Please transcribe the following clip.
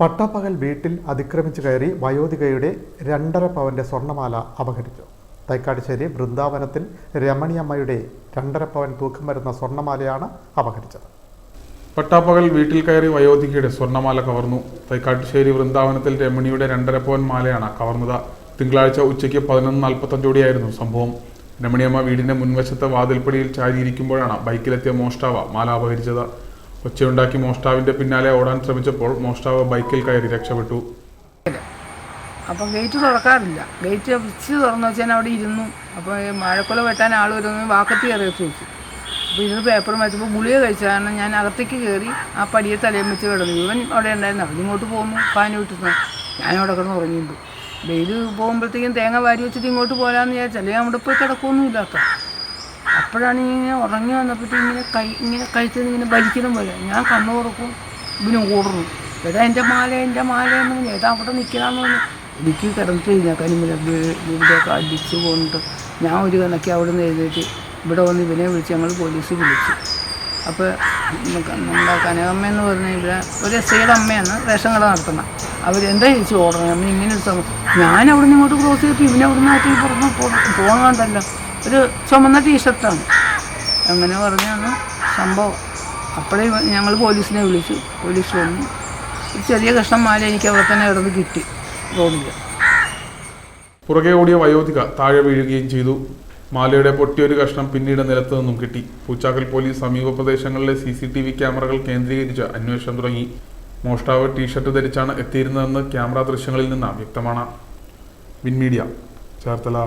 പട്ടാപ്പകൽ വീട്ടിൽ അതിക്രമിച്ചു കയറി വയോധികയുടെ രണ്ടര പവന്റെ സ്വർണമാല അപഹരിച്ചു. തൈക്കാട്ടുശ്ശേരി വൃന്ദാവനത്തിൽ രമണിയമ്മയുടെ രണ്ടര പവൻ തൂക്കം വരുന്ന സ്വർണമാലയാണ് അപഹരിച്ചത്. പട്ടാപ്പകൽ വീട്ടിൽ കയറി വയോധികയുടെ സ്വർണമാല കവർന്നു. തൈക്കാട്ടുശ്ശേരി വൃന്ദാവനത്തിൽ രമണിയുടെ രണ്ടര പവൻ മാലയാണ് കവർന്നത്. തിങ്കളാഴ്ച ഉച്ചയ്ക്ക് പതിനൊന്ന് നാൽപ്പത്തഞ്ചോടിയായിരുന്നു സംഭവം. രമണിയമ്മ വീടിന്റെ മുൻവശത്തെ വാതിൽപ്പടിയിൽ ചാരിയിരിക്കുമ്പോഴാണ് ബൈക്കിലെത്തിയ മോഷ്ടാവ മാല അപഹരിച്ചത്. ഒച്ചയുണ്ടാക്കി മോഷ്ടാവിന്റെ പിന്നാലെ ഓടാൻ ശ്രമിച്ചപ്പോൾ മോഷ്ടാവ് ബൈക്കിൽ കയറി രക്ഷപ്പെട്ടു. അപ്പം ഗേറ്റ് തുറക്കാറില്ല. ഗേറ്റ് വെച്ച് തുറന്നു വെച്ചാൽ അവിടെ ഇരുന്നു. അപ്പോൾ മഴക്കൊല വെട്ടാൻ ആൾ വരുന്ന വാക്കത്തി കയറി വെച്ച് വെച്ചു. അപ്പോൾ ഇരുന്ന് പേപ്പർ വെച്ചപ്പോൾ ഗുളിക കഴിച്ച കാരണം ഞാൻ അകത്തേക്ക് കയറി ആ പടിയെ തലയും വെച്ച് കിടന്നു. ഇവൻ അവിടെ ഉണ്ടായിരുന്നു. അവിടെ ഇങ്ങോട്ട് പോകുന്നു പാൻ വിട്ടിരുന്നു. ഞാൻ അവിടെ കിടന്ന് ഉറങ്ങിയിട്ടുണ്ട്. വെയിൽ പോകുമ്പോഴത്തേക്കും തേങ്ങ വാരി വെച്ചിട്ട് ഇങ്ങോട്ട് പോരാന്ന് വിചാരിച്ചു. അല്ലെങ്കിൽ അവിടെ പോയി കിടക്കൊന്നുമില്ല അത്ര അപ്പോഴാണ് ഇങ്ങനെ ഉറങ്ങി വന്നപ്പോഴത്തെ ഇങ്ങനെ കൈ ഇങ്ങനെ നിന്ന് ഇങ്ങനെ ഭരിക്കണം പോലെ. ഞാൻ കണ്ണു തുറക്കും ഇവന് ഓടുന്നു. എടാ എന്റെ മാല എന്റെ മാല എന്ന് പറഞ്ഞു ഏതാ അവിടെ നിൽക്കണമെന്ന് പറഞ്ഞു. എനിക്ക് കിടന്നിട്ട് കനിമിനെ ഇവിടെയൊക്കെ അടിച്ച് കൊണ്ട് ഞാൻ ഒരു കണക്കി അവിടെ നിന്ന് എഴുന്നേറ്റ് ഇവിടെ വന്ന് ഇവനെ വിളിച്ച് ഞങ്ങൾ പോലീസ് വിളിച്ചു. അപ്പോൾ നമ്മുടെ കനകമ്മ എന്ന് പറഞ്ഞ ഇവിടെ ഒരു എസ് ഐയുടെ അമ്മയാണ് റേഷൻ കട നടത്തുന്നത്. അവരെന്താ ചോദിച്ചു? ഓർഡർ അമ്മ ഇങ്ങനെ ഒരു സമയം. ഞാൻ അവിടെ നിന്ന് ഇങ്ങോട്ട് ക്രോസ് ചെയ്തിട്ട് ഇവനെ അവിടെ നിന്ന് പുറത്ത് പോകണ്ടല്ലോ ഒരു ചുമന്ന ടീഷർട്ടാണ്. അങ്ങനെ പറഞ്ഞാണ് സംഭവം. അപ്പോഴേ ഞങ്ങൾ പോലീസിനെ വിളിച്ചു. പോലീസ് വന്നു. ചെറിയ കഷ്ണം മാല എനിക്ക് അവിടെ തന്നെ കിടന്ന് കിട്ടി റോഡിൽ പുറകെ ഓടിയ വയോധിക താഴെ വീഴുകയും ചെയ്തു. മാലയുടെ പൊട്ടിയൊരു കഷ്ണം പിന്നീട് നിലത്ത് നിന്നും കിട്ടി. പൂച്ചാക്കൽ പോലീസ് സമീപ പ്രദേശങ്ങളിലെ സി സി ടി വി ക്യാമറകൾ കേന്ദ്രീകരിച്ച് അന്വേഷണം തുടങ്ങി. മോഷ്ടാവ് ടീഷർട്ട് ധരിച്ചാണ് എത്തിയിരുന്നതെന്ന് ക്യാമറ ദൃശ്യങ്ങളിൽ നിന്ന് വ്യക്തമാണ്. വിൻമീഡിയ ചേർത്തല.